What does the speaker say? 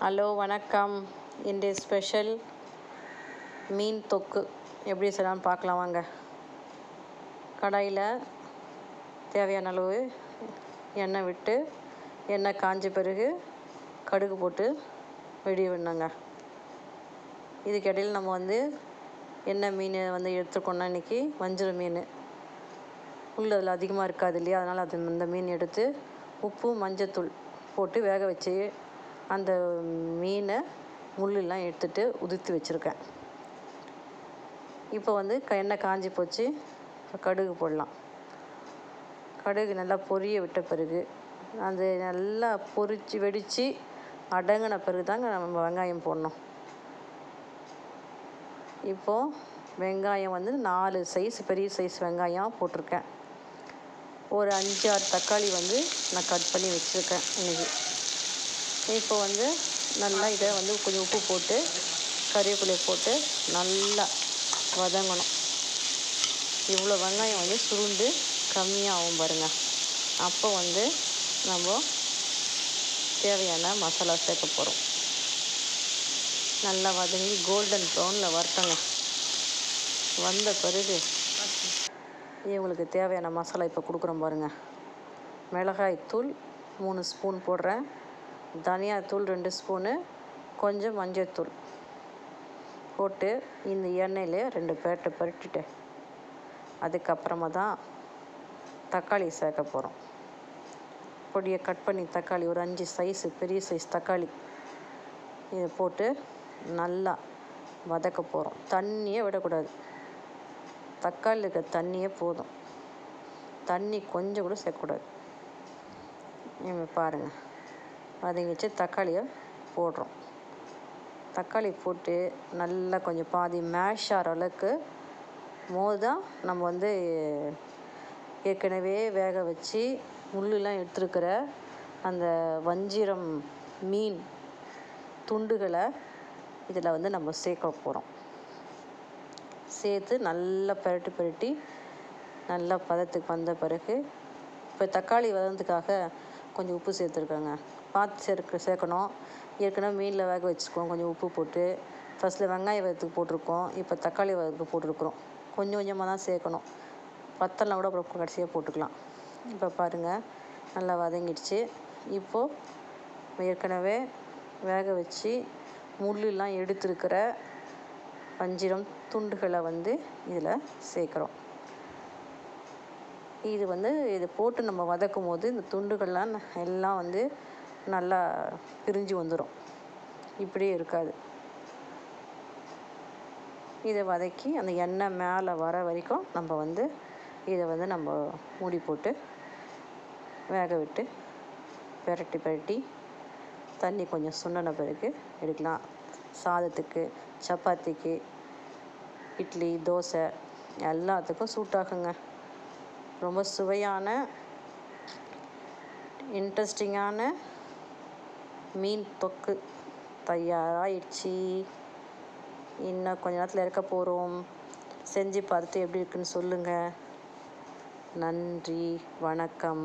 Hello வணக்கம். இன்றைய special மீன் தொக்கு. எப்படி செய்யலாம்னு பார்க்கலாம் வாங்க. கடாயில் தேவையான அளவு எண்ணெய் விட்டு எண்ணெய் காஞ்ச பிறகு கடுகு போட்டு வெடி விடணுங்க. இதுக்கிடையில் நம்ம வந்து என்ன மீன் வந்து எடுத்துருக்கோம்னா இன்றைக்கி வஞ்சிர மீன். உள்ளே அதில் அதிகமாக இருக்காது இல்லையா? அதனால் அது இந்த மீன் எடுத்து உப்பு மஞ்சத்தூள் போட்டு வேக வச்சு அந்த மீனை முள்ளெல்லாம் எடுத்துட்டு உதிர்த்து வச்சுருக்கேன். இப்போ வந்து எண்ணெய் காஞ்சி போச்சு. கடுகு போடலாம். கடுகு நல்லா பொரிய விட்ட பிறகு அது நல்லா பொரித்து வெடித்து அடங்கின பிறகு தாங்க நம்ம வெங்காயம் போடணும். இப்போது வெங்காயம் வந்து நாலு சைஸ் பெரிய சைஸ் வெங்காயம் போட்டிருக்கேன். ஒரு அஞ்சு ஆறு தக்காளி வந்து நான் கட் பண்ணி வச்சுருக்கேன் இன்றைக்கி இப்போ வந்து நல்லா இதை வந்து கொஞ்சம் உப்பு போட்டு கறிவேப்பிலையை போட்டு நல்லா வதங்கணும். இவ்வளோ வெங்காயம் வந்து சுருண்டு கம்மியாகும் பாருங்கள் அப்போ வந்து நம்ம தேவையான மசாலா சேர்க்க போகிறோம் நல்லா வதங்கி கோல்டன் ப்ரௌனில் வறுத்தங்க. வந்த பிறகு இவங்களுக்கு தேவையான மசாலா இப்போ கொடுக்குறோம் பாருங்கள் மிளகாய் தூள் மூணு ஸ்பூன் போடுறேன். தனியாத்தூள் ரெண்டு ஸ்பூனு கொஞ்சம் மஞ்சத்தூள் போட்டு இந்த எண்ணெயில் ரெண்டு பேட்டை பரட்டிட்டு அதுக்கப்புறமா தான் தக்காளி சேர்க்க போகிறோம் பொடியை கட் பண்ணி தக்காளி ஒரு அஞ்சு சைஸு பெரிய சைஸ் தக்காளி இதை போட்டு நல்லா வதக்க போகிறோம் தண்ணியே விடக்கூடாது. தக்காளி இருக்க தண்ணியே போதும். தண்ணி கொஞ்சம் கூட சேர்க்கக்கூடாது. நீங்கள் பாருங்கள் வதங்கி வச்சு தக்காளியை போடுறோம். தக்காளி போட்டு நல்லா கொஞ்சம் பாதி மேஷ் ஆகிற அளவுக்கு மோது தான் நம்ம வந்து ஏற்கனவே வேக வச்சு முள்ளுலாம் எடுத்துருக்கிற அந்த வஞ்சிரம் மீன் துண்டுகளை இதில் வந்து நம்ம சேர்க்க போகிறோம். சேர்த்து நல்லா பெரட்டி பெரட்டி நல்லா பதத்துக்கு வந்த பிறகு இப்போ தக்காளி வதத்துக்காக கொஞ்சம் உப்பு சேர்த்துருக்கோங்க. பார்த்து சேர்க்க சேர்க்கணும். ஏற்கனவே மீனில் வேக வச்சுருக்கோம் கொஞ்சம் உப்பு போட்டு ஃபஸ்ட்டில் வெங்காயம் வதத்துக்கு போட்டிருக்கோம். இப்போ தக்காளி வதத்துக்கு போட்டிருக்குறோம். கொஞ்சம் கொஞ்சமாக தான் சேர்க்கணும். பத்தெல்லாம் கூட அப்புறம் கடைசியாக போட்டுக்கலாம். இப்போ பாருங்கள் நல்லா வதங்கிடுச்சு. இப்போது ஏற்கனவே வேக வச்சு முள்ளெலாம் எடுத்துருக்கிற வஞ்சிரம் துண்டுகளை வந்து இதில் சேர்க்குறோம். இது வந்து இதை போட்டு நம்ம வதக்கும் போது இந்த துண்டுகள்லாம் எல்லாம் வந்து நல்லா பிரிஞ்சு வந்துடும் இப்படியே இருக்காது. இதை வதக்கி அந்த எண்ணெய் மேலே வர வரைக்கும் நம்ம வந்து இதை வந்து நம்ம மூடி போட்டு வேக விட்டு பெரட்டி பெரட்டி தண்ணி கொஞ்சம் சுண்டின பிறகு எடுக்கலாம். சாதத்துக்கு சப்பாத்திக்கு இட்லி தோசை எல்லாத்துக்கும் சூட்டாகுங்க. ரொம்ப சுவையான இன்ட்ரெஸ்டிங்கான மீன் தொக்கு தயாராகிடுச்சு இன்னும் கொஞ்ச நேரத்தில் இறக்க போகிறோம் செஞ்சு பார்த்துட்டு எப்படி இருக்குன்னு சொல்லுங்கள் நன்றி. வணக்கம்.